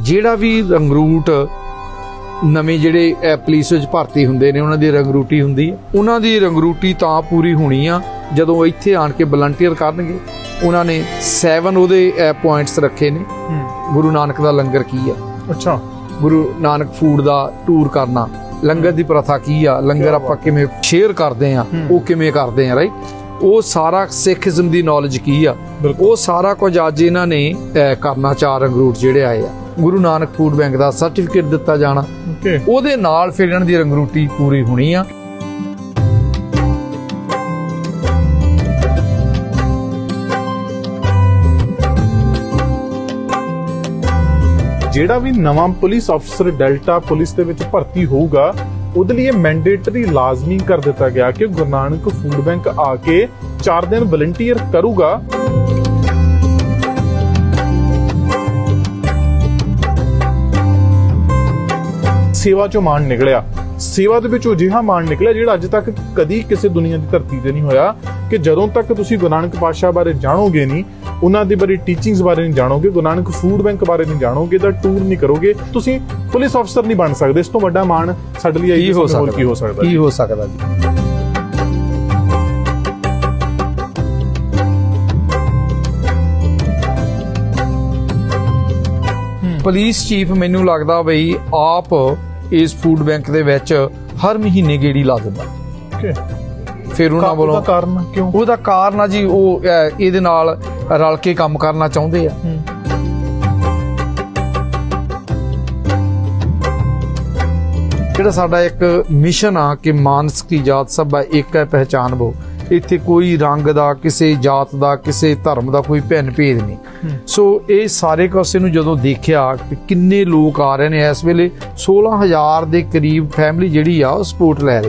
ਜਿਹੜਾ ਵੀ ਰੰਗਰੂਟ ਨਵੇਂ ਜਿਹੜੇ ਪੁਲਿਸ ਵਿੱਚ ਭਰਤੀ ਹੁੰਦੇ ਨੇ ਉਹਨਾਂ ਦੀ ਰੰਗਰੂਟੀ ਹੁੰਦੀ ਹੈ। ਉਹਨਾਂ ਦੀ ਰੰਗਰੂਟੀ ਤਾਂ ਪੂਰੀ ਹੋਣੀ ਆ ਜਦੋਂ ਇੱਥੇ ਆਣ ਕੇ ਵਲੰਟੀਅਰ ਕਰਨਗੇ। ਉਹਨਾਂ ਨੇ 7 ਉਹਦੇ ਪੁਆਇੰਟਸ ਰੱਖੇ ਨੇ। ਗੁਰੂ ਨਾਨਕ ਦਾ ਲੰਗਰ ਕੀ ਆ? ਅੱਛਾ। ਗੁਰੂ ਨਾਨਕ ਫੂਡ ਦਾ ਟੂਰ ਕਰਨਾ। ਲੰਗਰ ਦੀ ਪ੍ਰਥਾ ਕੀ ਆ? ਲੰਗਰ ਆਪਾਂ ਕਿਵੇਂ ਸ਼ੇਅਰ ਕਰਦੇ ਆ ਉਹ ਕਿਵੇਂ ਕਰਦੇ ਆ ਰਾਈਟ ਉਹ ਸਾਰਾ ਸਿੱਖੀਜ਼ਮ ਦੀ ਨੌਲੇਜ ਕੀ ਆ। ਉਹ ਸਾਰਾ ਕੁਝ ਅੱਜ ਇਹਨਾਂ ਨੇ ਕਰਨਾ ਚਾਰ ਰੰਗਰੂਟ ਜਿਹੜੇ ਆਏ ਆ। ਗੁਰੂ ਨਾਨਕ ਫੂਡ ਬੈਂਕ ਦਾ ਸਰਟੀਫਿਕੇਟ ਦਿੱਤਾ ਜਾਣਾ। ਉਹਦੇ ਨਾਲ ਫਿਰ ਇਹਨਾਂ ਦੀ ਰੰਗਰੂਟੀ ਪੂਰੀ ਹੋਣੀ ਆ। ਜਿਹੜਾ ਵੀ ਨਵਾਂ ਪੁਲਿਸ ਅਫਸਰ ਡੈਲਟਾ ਪੁਲਿਸ ਦੇ ਵਿੱਚ ਭਰਤੀ ਹੋਊਗਾ ਉਹਦੇ ਲਈ ਇਹ ਮੈਂਡੇਟਰੀ ਲਾਜ਼ਮੀ ਕਰ ਦਿੱਤਾ ਗਿਆ ਕਿ ਗੁਰੂ ਨਾਨਕ ਫੂਡ ਬੈਂਕ ਆ ਕੇ 4 ਦਿਨ ਵਲੰਟੀਅਰ ਕਰੂਗਾ। ਸੇਵਾ ਚੋਂ ਮਾਣ ਨਿਕਲਿਆ। ਸੇਵਾ ਦੇ ਵਿੱਚ ਉਹ ਜਿਹਾ ਮਾਣ ਨਿਕਲਿਆ ਜਿਹੜਾ ਅੱਜ ਤੱਕ ਕਦੀ ਕਿਸੇ ਦੁਨੀਆ ਦੀ ਧਰਤੀ ਤੇ ਨਹੀਂ ਹੋਇਆ ਕਿ ਜਦੋਂ ਤੱਕ ਤੁਸੀਂ ਗੁਰੂ ਨਾਨਕ ਪਾਤਸ਼ਾਹ ਬਾਰੇ ਜਾਣੋਗੇ ਨਹੀਂ ਉਹਨਾਂ ਦੀ ਬਾਰੇ ਟੀਚਿੰਗਸ ਬਾਰੇ ਨਹੀਂ ਜਾਣੋਗੇ ਗੁਰੂ ਨਾਨਕ ਫੂਡ ਬੈਂਕ ਬਾਰੇ ਨਹੀਂ ਜਾਣੋਗੇ ਦਾ ਟੂਰ ਨਹੀਂ ਕਰੋਗੇ ਤੁਸੀਂ ਪੁਲਿਸ ਅਫਸਰ ਨਹੀਂ ਬਣ ਸਕਦੇ। ਇਸ ਤੋਂ ਵੱਡਾ ਮਾਣ ਸਾਡੇ ਲਈ ਹੋਰ ਕੀ ਹੋ ਸਕਦਾ ਕੀ ਹੋ ਸਕਦਾ ਜੀ? ਪੁਲਿਸ ਚੀਫ ਮੈਨੂੰ ਲੱਗਦਾ ਬਈ ਆਪ ਇਸ ਫੂਡ ਬੈਂਕ ਦੇ ਵਿੱਚ ਹਰ ਮਹੀਨੇ ਗੇੜੀ ਲਾ ਦਿੰਦਾ. ਫਿਰ ਉਹਨਾਂ ਉਹਦਾ ਵੱਲੋਂ ਕਾਰਨ? ਕਿਉਂ? ਉਹਦਾ ਕਾਰਨ ਆ ਜੀ ਉਹ ਇਹਦੇ ਨਾਲ ਰਲ ਕੇ ਕੰਮ ਕਰਨਾ ਚਾਹੁੰਦੇ ਆ। ਜਿਹੜਾ ਸਾਡਾ ਇੱਕ ਮਿਸ਼ਨ ਆ ਕਿ ਮਾਨਸ ਕੀ ਜਾਤ ਸਭ ਇੱਕ ਹੈ ਪਹਿਚਾਨ ਬੋ ਇੱਥੇ ਕੋਈ ਰੰਗ ਦਾ ਕਿਸੇ ਜਾਤ ਦਾ ਕਿਸੇ ਧਰਮ ਦਾ ਕੋਈ ਭਿੰਨ ਭੇਦ ਨਹੀਂ। ਸੋ ਇਹ ਸਾਰੇ ਕਾਸੇ ਨੂੰ ਜਦੋਂ ਦੇਖਿਆ ਕਿ ਕਿੰਨੇ ਲੋਕ ਆ ਰਹੇ ਨੇ ਇਸ ਵੇਲੇ 16000 ਦੇ ਕਰੀਬ ਫੈਮਿਲੀ ਜਿਹੜੀ ਆ ਉਹ ਸਪੋਰਟ ਲੈ ਰਹੀ